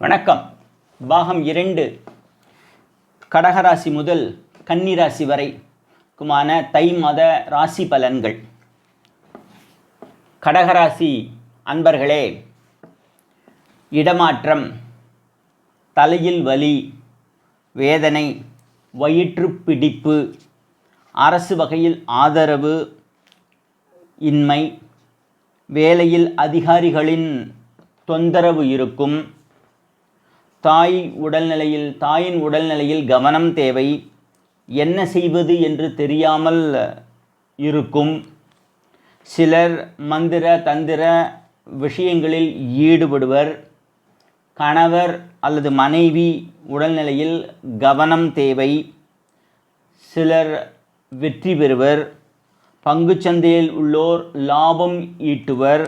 வணக்கம். பாகம் இரண்டு கடகராசி முதல் கன்னிராசி வரைக்குமான தை மத ராசி பலன்கள். கடகராசி அன்பர்களே இடமாற்றம் தலையில் வலி வேதனை வயிற்று பிடிப்பு அரசு வகையில் ஆதரவு இன்மை வேலையில் அதிகாரிகளின் தொந்தரவு இருக்கும் தாய் உடல்நிலையில் தாயின் உடல்நிலையில் கவனம் தேவை. என்ன செய்வது என்று தெரியாமல் இருக்கும். சிலர் மந்திர தந்திர விஷயங்களில் ஈடுபடுவர். கணவர் அல்லது மனைவி உடல்நிலையில் கவனம் தேவை. சிலர் வெற்றி பெறுவர். பங்குச்சந்தையில் உள்ளோர் லாபம் ஈட்டுவர்.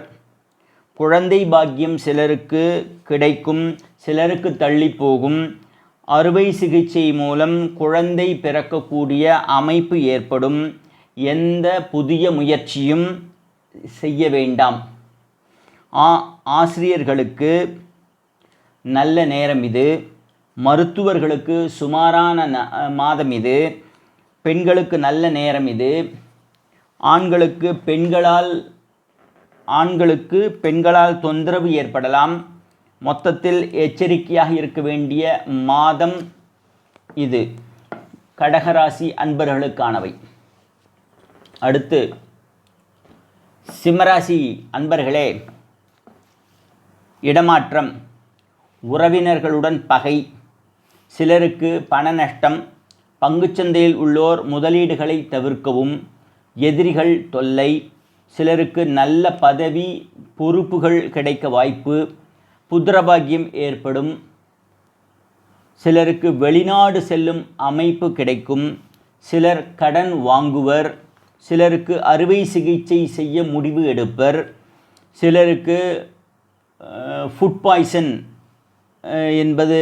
குழந்தை பாக்கியம் சிலருக்கு கிடைக்கும் சிலருக்கு தள்ளி போகும் அறுவை சிகிச்சை மூலம் குழந்தை பிறக்கக்கூடிய அமைப்பு ஏற்படும். எந்த புதிய முயற்சியும் செய்ய வேண்டாம். ஆ ஆசிரியர்களுக்கு நல்ல நேரம் இது. மருத்துவர்களுக்கு சுமாரான ந- மாதம் இது. பெண்களுக்கு நல்ல நேரம் இது. ஆண்களுக்கு பெண்களால் ஆண்களுக்கு பெண்களால் தொந்தரவு ஏற்படலாம். மொத்தத்தில் எச்சரிக்கையாக இருக்க வேண்டிய மாதம் இது. கடகராசி அன்பர்களுக்கானவை. அடுத்து சிம்மராசி அன்பர்களே இடமாற்றம். உறவினர்களுடன் பகை. சிலருக்கு பண நஷ்டம். பங்குச்சந்தையில் உள்ளோர் முதலீடுகளை தவிர்க்கவும். எதிரிகள் தொல்லை. சிலருக்கு நல்ல பதவி பொறுப்புகள் கிடைக்க வாய்ப்பு புத்திரபாகியம் ஏற்படும். சிலருக்கு வெளிநாடு செல்லும் அமைப்பு கிடைக்கும். சிலர் கடன் வாங்குவர். சிலருக்கு அறுவை சிகிச்சை செய்ய முடிவு எடுப்பர். சிலருக்கு ஃபுட் பாய்சன் என்பது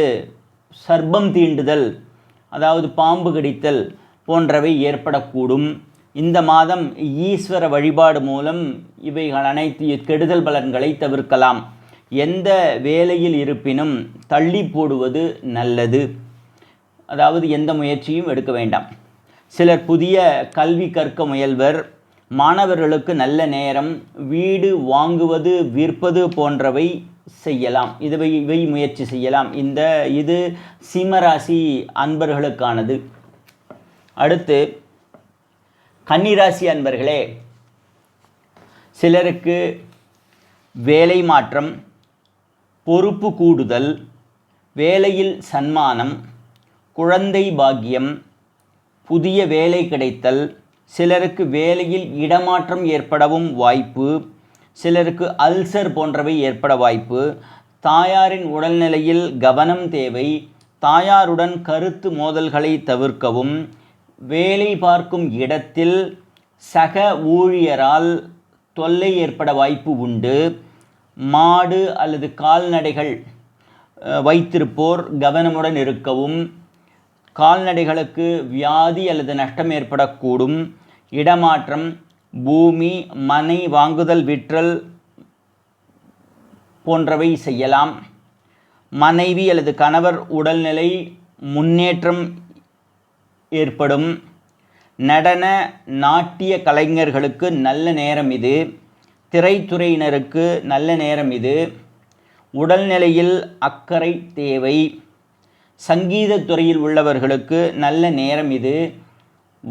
சர்ப்பம் தீண்டுதல் அதாவது பாம்பு கடித்தல் போன்றவை ஏற்படக்கூடும். இந்த மாதம் ஈஸ்வர வழிபாடு மூலம் இவைகள் அனைத்து கெடுதல் பலன்களை தவிர்க்கலாம். எந்த வேலையில் இருப்பினும் தள்ளி போடுவது நல்லது. அதாவது எந்த முயற்சியும் எடுக்க வேண்டாம். சிலர் புதிய கல்வி கற்க முயல்வர் மாணவர்களுக்கு நல்ல நேரம் வீடு வாங்குவது விற்பது போன்றவை செய்யலாம். இதுவை இவை முயற்சி செய்யலாம். இந்த இது சிம்மராசி அன்பர்களுக்கானது. அடுத்து கன்னிராசி அன்பர்களே சிலருக்கு வேலை மாற்றம் பொறுப்பு கூடுதல் வேலையில் சன்மானம் குழந்தை பாக்கியம் புதிய வேலை கிடைத்தல் சிலருக்கு வேலையில் இடமாற்றம் ஏற்படவும் வாய்ப்பு சிலருக்கு அல்சர் போன்றவை ஏற்பட வாய்ப்பு தாயாரின் உடல்நிலையில் கவனம் தேவை தாயாருடன் கருத்து மோதல்களை தவிர்க்கவும் வேலை பார்க்கும் இடத்தில் சக ஊழியரால் தொல்லை ஏற்பட வாய்ப்பு உண்டு. மாடு அல்லது கால்நடைகள் வைத்திருப்போர் கவனமுடன் இருக்கவும் கால்நடைகளுக்கு வியாதி அல்லது நஷ்டம் ஏற்படக்கூடும். இடமாற்றம் பூமி மனை வாங்குதல் விற்றல் போன்றவை செய்யலாம். மனைவி அல்லது கணவர் உடல்நிலை முன்னேற்றம் ஏற்படும். நடன நாட்டிய கலைஞர்களுக்கு நல்ல நேரம் இது. திரைத்துறையினருக்கு நல்ல நேரம் இது. உடல்நிலையில் அக்கறை தேவை. சங்கீதத்துறையில் உள்ளவர்களுக்கு நல்ல நேரம் இது.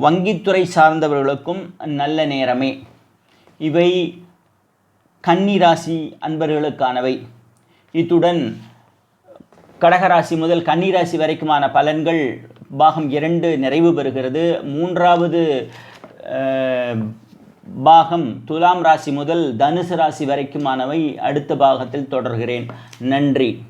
வங்கித்துறை சார்ந்தவர்களுக்கும் நல்ல நேரமே. இவை கன்னிராசி அன்பர்களுக்கானவை. இத்துடன் கடகராசி முதல் கன்னிராசி வரைக்குமான பலன்கள் பாகம் இரண்டு நிறைவு பெறுகிறது. மூன்றாவது பாகம் துலாம் ராசி முதல் தனுசு ராசி வரைக்குமானவை அடுத்த பாகத்தில் தொடர்கிறேன். நன்றி.